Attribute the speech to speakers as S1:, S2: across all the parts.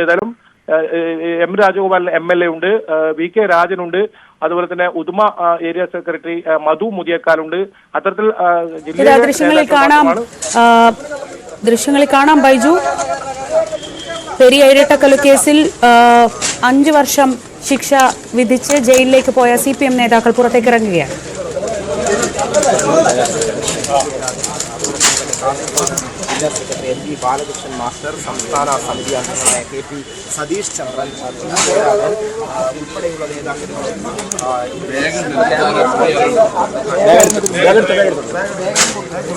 S1: ഏതായാലും M Rajagopalan M L A ഉണ്ട് V K രാജനുണ്ട് അതുപോലെ തന്നെ ഉദുമ ഏരിയ സെക്രട്ടറി മധു മുതിയക്കാലുണ്ട്. അത്തരത്തിൽ
S2: ദൃശ്യങ്ങളിൽ കാണാം. ദൃശ്യങ്ങളിൽ കാണാം ബൈജു. പെരിയ ഇരട്ടക്കൊല കേസിൽ അഞ്ചു വർഷം ശിക്ഷ വിധിച്ച് ജയിലിലേക്ക് പോയ സി പി എം നേതാക്കൾ പുറത്തേക്ക് ഇറങ്ങുകയാണ്
S3: ജില്ലാ secretary M P Balakrishnan master സംസ്ഥാന സമിതി അംഗങ്ങളായ കെ പി സതീഷ് ചന്ദ്രൻ ഉൾപ്പെടെയുള്ള നേതാക്കൾ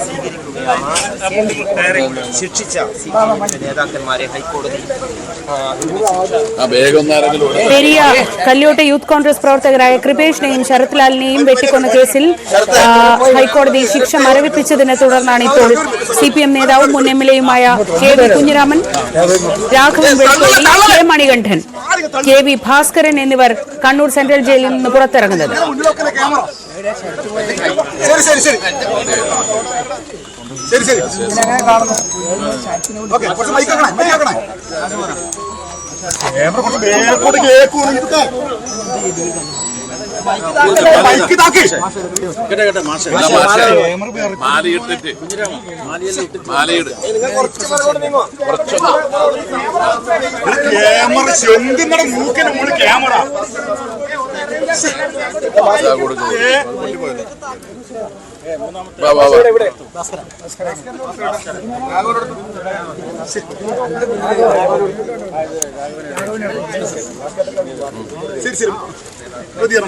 S3: സ്വീകരിക്കും. ശിക്ഷിച്ച നേതാക്കന്മാരെ ഹൈക്കോടതി
S2: പെരിയ കല്യോട്ട് യൂത്ത് കോൺഗ്രസ് പ്രവർത്തകരായ കൃപേഷിനെയും ശരത് ലാലിനെയും വെട്ടിക്കൊന്ന കേസിൽ ഹൈക്കോടതി ശിക്ഷ മരവിപ്പിച്ചതിനെ തുടർന്നാണ് ഇപ്പോൾ സി പി എം നേതാവും മുൻ M L എയുമായ K V Kunhiraman Raghavan Velikkodi K Manikandan K V Bhaskaran എന്നിവർ കണ്ണൂർ സെൻട്രൽ ജയിലിൽ നിന്ന് പുറത്തിറങ്ങുന്നത്.
S4: ശരി ശരി ശരി. ശരി ശരി. ഓക്കെ കുറച്ച് മൈക്കാക്കണേ മൈക്കാക്കണേ ക്യാമറ കുറച്ച് ബേക്കോട്ട് കേൾക്കണം എടുക്ക മൈക്ക് താക്കി
S5: കേട്ടെ കേട്ടെ മാഷേ. മാലയിട്ടിട്ട് മാലയിട്
S4: ക്യാമറ ചെന്തിന്നടെ മൂക്കിന്റെ മുകളിൽ ക്യാമറ കൊടുക്കും.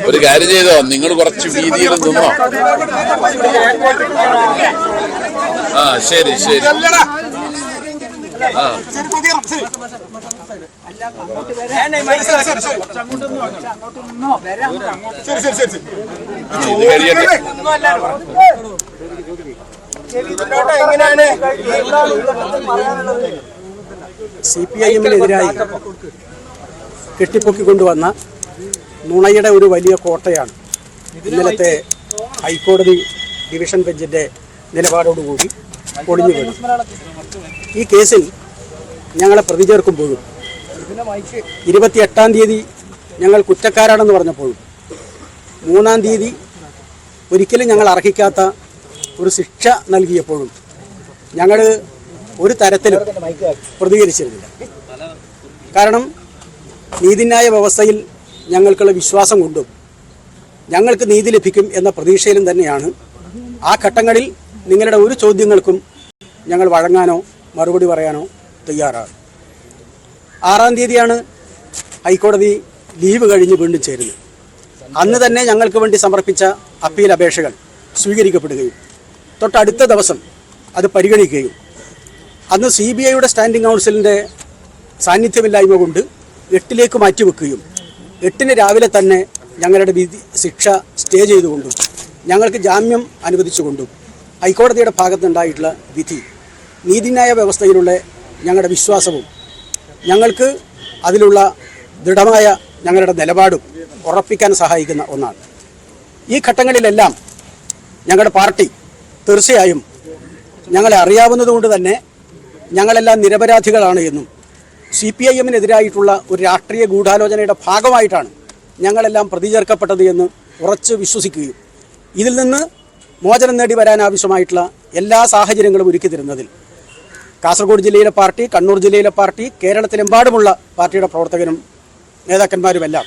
S5: ഒരു കാര്യം ചെയ്തോ? നിങ്ങൾ കുറച്ച് വീതിയിൽ നിന്നോ? ആ ശരി ശരി.
S6: സി പി ഐ എമ്മിനെതിരായി കെട്ടിപ്പൊക്കിക്കൊണ്ടുവന്ന നുണയുടെ ഒരു വലിയ കോട്ടയാണ് ഇന്നലത്തെ ഹൈക്കോടതി ഡിവിഷൻ ബെഞ്ചിന്റെ നിലപാടോടുകൂടി ഒളിഞ്ഞു വരുന്നത് ഈ കേസിൽ ഞങ്ങളെ പ്രതി ചേർക്കുമ്പോഴും ഇരുപത്തിയെട്ടാം തീയതി ഞങ്ങൾ കുറ്റക്കാരാണെന്ന് പറഞ്ഞപ്പോഴും മൂന്നാം തീയതി ഒരിക്കലും ഞങ്ങൾ അർഹിക്കാത്ത ഒരു ശിക്ഷ നൽകിയപ്പോഴും ഞങ്ങൾ ഒരു തരത്തിലും പ്രതികരിച്ചിരുന്നില്ല. കാരണം നീതിന്യായ വ്യവസ്ഥയിൽ ഞങ്ങൾക്കുള്ള വിശ്വാസം കൊണ്ടും ഞങ്ങൾക്ക് നീതി ലഭിക്കും എന്ന പ്രതീക്ഷയിലും തന്നെയാണ് ആ ഘട്ടങ്ങളിൽ നിങ്ങളുടെ ഒരു ചോദ്യങ്ങൾക്കും ഞങ്ങൾ വഴങ്ങാനോ മറുപടി പറയാനോ തയ്യാറാണ്. ആറാം തീയതിയാണ് ഹൈക്കോടതി ലീവ് കഴിഞ്ഞ് വീണ്ടും ചേരുന്നത്. അന്ന് തന്നെ ഞങ്ങൾക്ക് വേണ്ടി സമർപ്പിച്ച അപ്പീൽ അപേക്ഷകൾ സ്വീകരിക്കപ്പെടുകയും തൊട്ടടുത്ത ദിവസം അത് പരിഗണിക്കുകയും അന്ന് സി ബി ഐയുടെ സ്റ്റാൻഡിംഗ് കൗൺസിലിന്റെ സാന്നിധ്യമില്ലായ്മ കൊണ്ട് എട്ടിലേക്ക് മാറ്റിവെക്കുകയും എട്ടിന് രാവിലെ തന്നെ ഞങ്ങളുടെ വിധി ശിക്ഷ സ്റ്റേ ചെയ്തുകൊണ്ടും ഞങ്ങൾക്ക് ജാമ്യം അനുവദിച്ചുകൊണ്ടും ഹൈക്കോടതിയുടെ ഭാഗത്തുണ്ടായിട്ടുള്ള വിധി നീതിന്യായ വ്യവസ്ഥയിലുള്ള ഞങ്ങളുടെ വിശ്വാസവും ഞങ്ങൾക്ക് അതിലുള്ള ദൃഢമായ ഞങ്ങളുടെ നിലപാടും ഉറപ്പിക്കാൻ സഹായിക്കുന്ന ഒന്നാണ്. ഈ ഘട്ടങ്ങളിലെല്ലാം ഞങ്ങളുടെ പാർട്ടി തീർച്ചയായും ഞങ്ങളെ അറിയാവുന്നതുകൊണ്ട് തന്നെ ഞങ്ങളെല്ലാം നിരപരാധികളാണ് എന്നും സി പി ഐ എമ്മിനെതിരായിട്ടുള്ള ഒരു രാഷ്ട്രീയ ഗൂഢാലോചനയുടെ ഭാഗമായിട്ടാണ് ഞങ്ങളെല്ലാം പ്രതി ചേർക്കപ്പെട്ടത് എന്ന് ഉറച്ച് വിശ്വസിക്കുകയും ഇതിൽ നിന്ന് മോചനം നേടി വരാനാവശ്യമായിട്ടുള്ള എല്ലാ സാഹചര്യങ്ങളും ഒരുക്കി തരുന്നതിൽ കാസർഗോഡ് ജില്ലയിലെ പാർട്ടി കണ്ണൂർ ജില്ലയിലെ പാർട്ടി കേരളത്തിലെമ്പാടുമുള്ള പാർട്ടിയുടെ പ്രവർത്തകരും നേതാക്കന്മാരുമെല്ലാം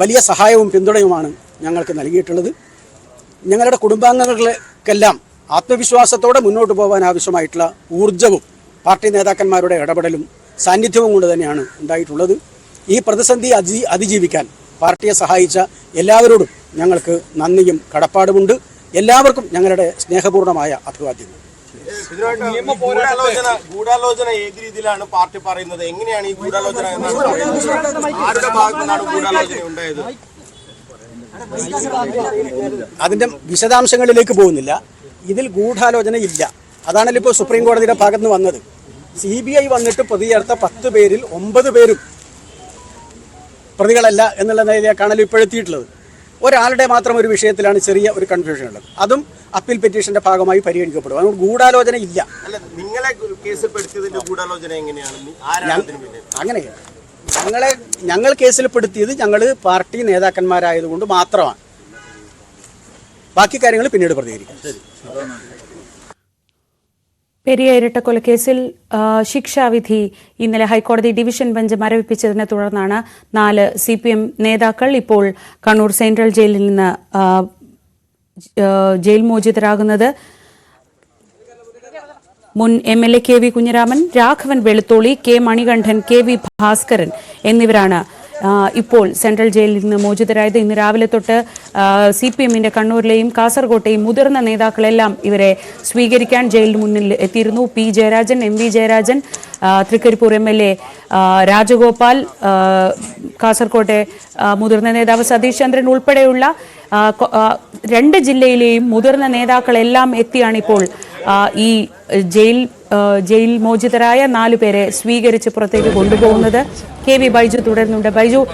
S6: വലിയ സഹായവും പിന്തുണയുമാണ് ഞങ്ങൾക്ക് നൽകിയിട്ടുള്ളത്. ഞങ്ങളുടെ കുടുംബാംഗങ്ങൾക്കെല്ലാം ആത്മവിശ്വാസത്തോടെ മുന്നോട്ട് പോകാൻ ആവശ്യമായിട്ടുള്ള ഊർജവും പാർട്ടി നേതാക്കന്മാരുടെ ഇടപെടലും സാന്നിധ്യവും കൊണ്ട് തന്നെയാണ് ഉണ്ടായിട്ടുള്ളത്. ഈ പ്രതിസന്ധി അതി അതിജീവിക്കാൻ പാർട്ടിയെ സഹായിച്ച എല്ലാവരോടും ഞങ്ങൾക്ക് നന്ദിയും കടപ്പാടുമുണ്ട്. എല്ലാവർക്കും ഞങ്ങളുടെ സ്നേഹപൂർണമായ അഭിവാദ്യങ്ങൾ.
S3: ഗൂഢാലോചന ഗൂഢാലോചന ഏത് രീതിയിലാണ് പാർട്ടി പറയുന്നത്? എങ്ങനെയാണ് ഈ ഗൂഢാലോചന? ആരുടെ ഭാഗത്തു നിന്നാണ് ഗൂഢാലോചന ഉണ്ടായത്?
S6: അതിന്റെ വിശദാംശങ്ങളിലേക്ക് പോകുന്നില്ല. ഇതിൽ ഗൂഢാലോചന ഇല്ല. അതാണല്ലോ ഇപ്പോൾ സുപ്രീം കോടതിയുടെ ഭാഗത്ത് നിന്ന് വന്നത്. സി ബി ഐ വന്നിട്ട് പ്രതി ചേർത്ത പത്ത് പേരിൽ ഒമ്പത് പേരും പ്രതികളല്ല എന്നുള്ള നിലയിലേക്കാണല്ലോ ഇപ്പോഴെത്തിയിട്ടുള്ളത്. ഒരാളുടെ മാത്രം ഒരു വിഷയത്തിലാണ് ചെറിയ ഒരു കൺഫ്യൂഷൻ ഉള്ളത്. അതും അപ്പീൽ പെറ്റീഷന്റെ ഭാഗമായി പരിഗണിക്കപ്പെടും. അതുകൊണ്ട് ഗൂഢാലോചന ഇല്ല.
S3: നിങ്ങളെ കേസിൽ പെടുത്തിയതിന്റെ ഗൂഢാലോചന എങ്ങനെയാണ്?
S6: അങ്ങനെയാണ് ഞങ്ങളെ ഞങ്ങൾ കേസിൽപ്പെടുത്തിയത് ഞങ്ങൾ പാർട്ടി നേതാക്കന്മാരായതുകൊണ്ട് മാത്രമാണ്. ബാക്കി കാര്യങ്ങൾ പിന്നീട് പ്രതികരിക്കാം.
S2: പെരിയ ഇരട്ടക്കൊലക്കേസിൽ ശിക്ഷാവിധി ഇന്നലെ ഹൈക്കോടതി ഡിവിഷൻ ബെഞ്ച് മരവിപ്പിച്ചതിനെ തുടർന്നാണ് നാല് സി പി എം നേതാക്കൾ ഇപ്പോൾ കണ്ണൂർ സെൻട്രൽ ജയിലിൽ നിന്ന് ജയിൽ മോചിതരാകുന്നത്. മുൻ M L A K V Kunhiraman Raghavan Velutholi K Manikandan K V Bhaskaran എന്നിവരാണ് ഇപ്പോൾ സെൻട്രൽ ജയിലിൽ നിന്ന് മോചിതരായത് ഇന്ന് രാവിലെ തൊട്ട് സി പി എമ്മിന്റെ കണ്ണൂരിലെയും കാസർകോട്ടെയും മുതിർന്ന നേതാക്കളെല്ലാം ഇവരെ സ്വീകരിക്കാൻ ജയിലിന് മുന്നിൽ എത്തിയിരുന്നു. P Jayarajan M V Jayarajan Thrikaripur M L A Rajagopal കാസർകോട്ടെ മുതിർന്ന നേതാവ് സതീഷ് ചന്ദ്രൻ ഉൾപ്പെടെയുള്ള രണ്ട് ജില്ലയിലെയും മുതിർന്ന നേതാക്കളെല്ലാം എത്തിയാണ് ഇപ്പോൾ ഈ ജയിൽ ജയിൽ മോചിതരായ നാലു പേരെ സ്വീകരിച്ച് പുറത്തേക്ക് കൊണ്ടുപോകുന്നത് കെ വി ബൈജു തുടരുന്നുണ്ട്. ബൈജു